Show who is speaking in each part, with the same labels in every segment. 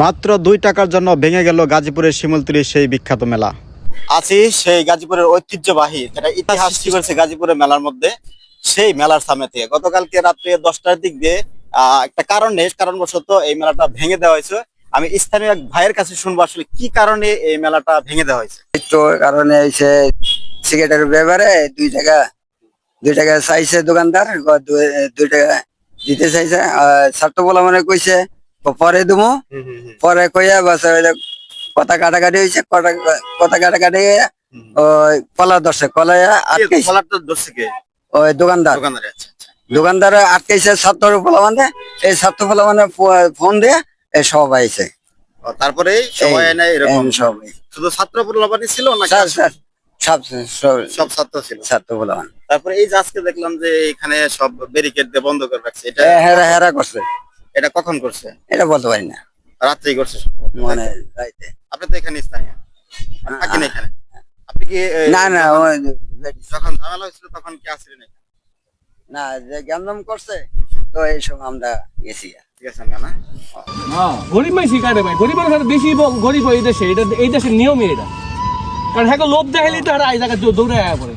Speaker 1: মাত্র দুই টাকার জন্য ভেঙে গেল গাজীপুরের শিমুলতলির সেই বিখ্যাত মেলা। আছি সেই গাজীপুরের ঐতিহ্যবাহী যেটা ইতিহাস সৃষ্টি করেছে গাজীপুরের মেলার মধ্যে সেই মেলার সামনে গতকালকে রাত্রে দশটার দিক দিয়ে আহ, একটা কারণে কারণবশত এই মেলাটা ভেঙে দেওয়া হয়েছে। আমি স্থানীয় এক ভাইয়ের কাছে শুনব আসলে কি কারণে এই মেলাটা ভেঙে দেওয়া হয়েছে।
Speaker 2: কারণে এসে সিগারেটের ব্যাপারে দুই টাকা দুই টাকা চাইছে দোকানদার দুই টাকা দিতে চাইছে ছাত্র বলা মানে কইছে পরে দেবো পরে কইয়া বাস কথা কাটাকাটি হয়েছে কথা কাটাকাটি ওই কলা দর্শে কলাইয়া আটকাইছে।
Speaker 1: খেলাটা ধরছে কে?
Speaker 2: ওই দোকানদার।
Speaker 1: দোকানদারে আচ্ছা আচ্ছা।
Speaker 2: দোকানদার আটকেছে ছাত্র বলা মানে এই ছাত্র বলা মানে ফোন দিয়ে এই সব আইছে।
Speaker 1: তারপরে
Speaker 2: এই-
Speaker 1: এরকম
Speaker 2: সবাই
Speaker 1: শুধু ছাত্র প্রলাপানি ছিল না
Speaker 2: স্যার স্যার। সব সব
Speaker 1: সব ছাত্র ছিল।
Speaker 2: ছাত্র বলা
Speaker 1: তারপরে এই যে আজকে দেখলাম যে এখানে সব ব্যারিকেড দিয়ে বন্ধ করে রাখছে এটা
Speaker 2: হেরা হেরা করছে।
Speaker 1: এটা কখন করছে?
Speaker 2: এটা বলতে পারি না।
Speaker 1: রাত্রেই করছে
Speaker 2: মানে রাইতে।
Speaker 1: আপনি তো এখানে স্থানীয়। থাকেন এখানে। আপনি কি
Speaker 2: না না
Speaker 1: যখন ঝামেলা হয়েছিল তখন কি আসলেন এখানে?
Speaker 2: না যে গ্যামদাম করছে তো এই সময় আমরা গেছি।
Speaker 1: ঠিক আছে না?
Speaker 3: গরিব মানুষই কাটে ভাই। গরিব মানুষ বেশি গরিব এই দেশে। এটা এই দেশের নিয়মই এটা। কারণ হ্যাঁ লোভ দেখাইলেই তো এই জায়গায় দৌড়ে আয়া পড়ে।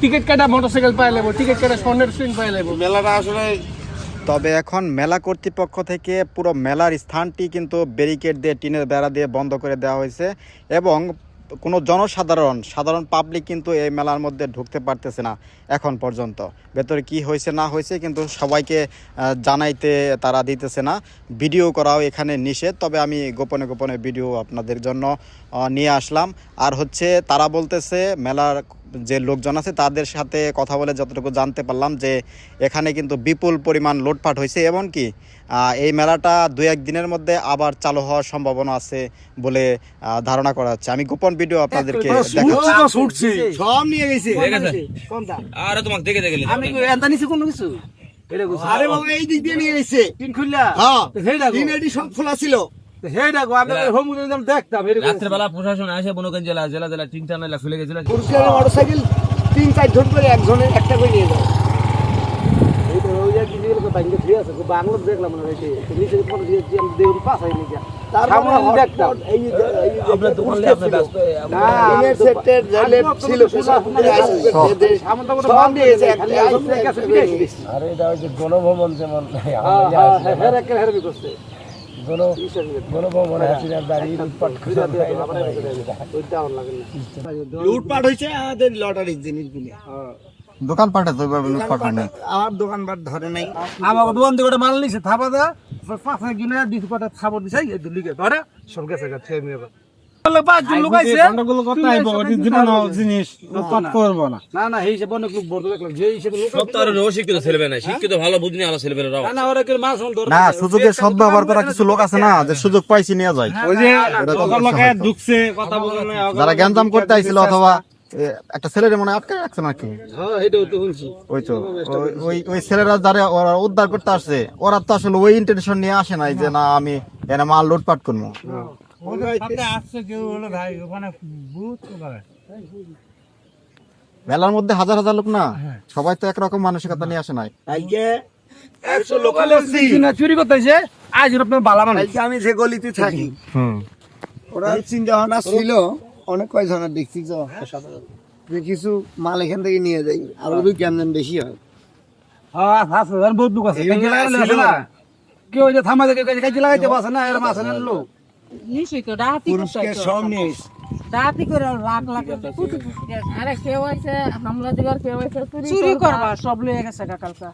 Speaker 3: টিকিট কাটা মোটরসাইকেল পাই লেবো টিকিট কাটা স্বর্ণের সুইন পাই লেবো
Speaker 1: মেলাটা আসলে
Speaker 4: তবে এখন মেলা কর্তৃপক্ষ থেকে পুরো মেলার স্থানটি কিন্তু ব্যারিকেড দিয়ে, টিনের বেড়া দিয়ে বন্ধ করে দেওয়া হয়েছে এবং কোনো জনসাধারণ, সাধারণ পাবলিক কিন্তু এই মেলার মধ্যে ঢুকতে পারতেছে না এখন পর্যন্ত। ভেতরে কি হয়েছে, না হয়েছে কিন্তু সবাইকে জানাইতে তারা দিতেছে না। ভিডিও করাও এখানে নিষেধ, তবে আমি গোপনে গোপনে ভিডিও আপনাদের জন্য নিয়ে আসলাম। আর হচ্ছে তারা বলতেছে, মেলার যে লোকজন আছে তাদের সাথে কথা বলে যতটুকু জানতে পারলাম যে এখানে কিন্তু বিপুল পরিমাণ লুটপাট হয়েছে এমনকি আহ, এই মেলাটা দু এক দিনের মধ্যে আবার চালু হওয়ার সম্ভাবনা আছে বলে ধারণা করা হচ্ছে। আমি গোপন ভিডিও আপনাদেরকে
Speaker 5: সব নিয়ে গেছে। আরে তোমাকে দেখে দেখে
Speaker 3: আমি কি এন্তা নিছি কোনো কিছু
Speaker 5: আরে বাবা এই দিক দিয়ে নিয়ে গেছে। হ্যাঁ। সব খোলা ছিল।
Speaker 3: তো হেডা গো আমি হোম যেতাম দেখতাম এটা
Speaker 6: রাত্রে বেলা প্রশাসন আসে বনগঞ্জ জেলা জেলা জেলা তিনটা নাইলা খুলে গেছিল।
Speaker 5: মোটরসাইকেল তিন চার জন করে একজনের একটা করে নিয়ে যায়।
Speaker 3: এই তো ওই যে কিছু কথা ইংকে ঠিক আছে বাংলা দেখলাম না রে নিচে কোন দিয়ে আমি দেখুন পাস হয় নাকি?
Speaker 5: তারপরে
Speaker 3: সামনে আমি দেখতাম।
Speaker 5: হটপট, এই যে- এই যে
Speaker 6: আপনার তো বললে আপনি ব্যস্ত
Speaker 3: না
Speaker 5: টিনের সেটের জালে ছিল পুরো আইসি করে দিয়ে
Speaker 3: সামনে তো
Speaker 5: সব নিয়ে গেছে একটা
Speaker 3: খালি
Speaker 5: একজন
Speaker 3: একজন
Speaker 5: একটা
Speaker 3: কাছে
Speaker 5: করে
Speaker 3: ফিরে
Speaker 5: নিয়ে
Speaker 3: আসিস
Speaker 6: আরে এটা হচ্ছে গণভবন যেমন লুটপাট করে
Speaker 3: ওইটা আমার লাগে না।
Speaker 5: লুটপাট হয়েছে আমাদের লটারির জিনিসগুলি।
Speaker 4: দোকানপাটে তো এভাবে লুটপাট হয় না
Speaker 5: আমার দোকানপাট ধরে নাই।
Speaker 3: আমাকে দোকান থেকে মাল নিছে থাপা দা পাঁচ কিনে দিস কথা থাপর দিছে ধরে সব গেছে গা ছেড়ে নিয়ে পাঁচ জন লোক আইছে
Speaker 4: জিনিস
Speaker 3: লুটপাট করব না। না না এই হিসেবে অনেক লোক বড় দেখলাম যে হিসেবে লোক
Speaker 6: সব তো আর অশিক্ষিত ছেলেবে না শিক্ষিত ভালো বুঝনি আলো ছেলেবেলেরাও
Speaker 3: না না ওরা কি মাছ ধরে
Speaker 4: না সুযোগের সদ্ব্যবহার করা কিছু লোক আছে না যে সুযোগ পাইছি নিয়ে যায়
Speaker 3: ওই যে
Speaker 5: ঢুকছে কথা বলে না
Speaker 4: যারা গ্যাঞ্জাম করতে আইছিল অথবা একটা ছেলের মনে আটকে রাখছে নাকি?
Speaker 3: হ্যাঁ এটাও তো শুনছি।
Speaker 4: ওই তো ওই- ওই ওই ছেলেরা যারা ওরা উদ্ধার করতে আসছে ওরা তো আসলে ওই ইন্টেনশন নিয়ে আসে নাই যে না। আমি এনে মাল লুটপাট করব। মেলার মধ্যে হাজার হাজার লোক না? সবাই তো একরকম মানসিকতা নিয়ে আসে নাই।
Speaker 3: চুরি করতে আইছে আজ বালা মানে
Speaker 5: আমি যে গলিতে থাকি ওরা চিন্তা ভাবনা ছিল অনেক কয়জনের দেখছি তো। যে কিছু মাল এখান থেকে নিয়ে যাই আর ওদের কেমন বেশি হয়।
Speaker 3: হ্যাঁ বহুত লোক আছে। আছে কেউ যে থামা দেখে কাজে কাজে লাগাইতে পারছে না এর মাছ না লোক।
Speaker 7: নিশ্চয়ই তো ডাহাতি
Speaker 5: পুরুষকে সব নিয়ে এসছে।
Speaker 7: ডাহাতি করে লাখ লাখ আরে কেউ আছে হামলা দিবার কেউ আছে চুরি করবা। সব লয়ে গেছে কালকা।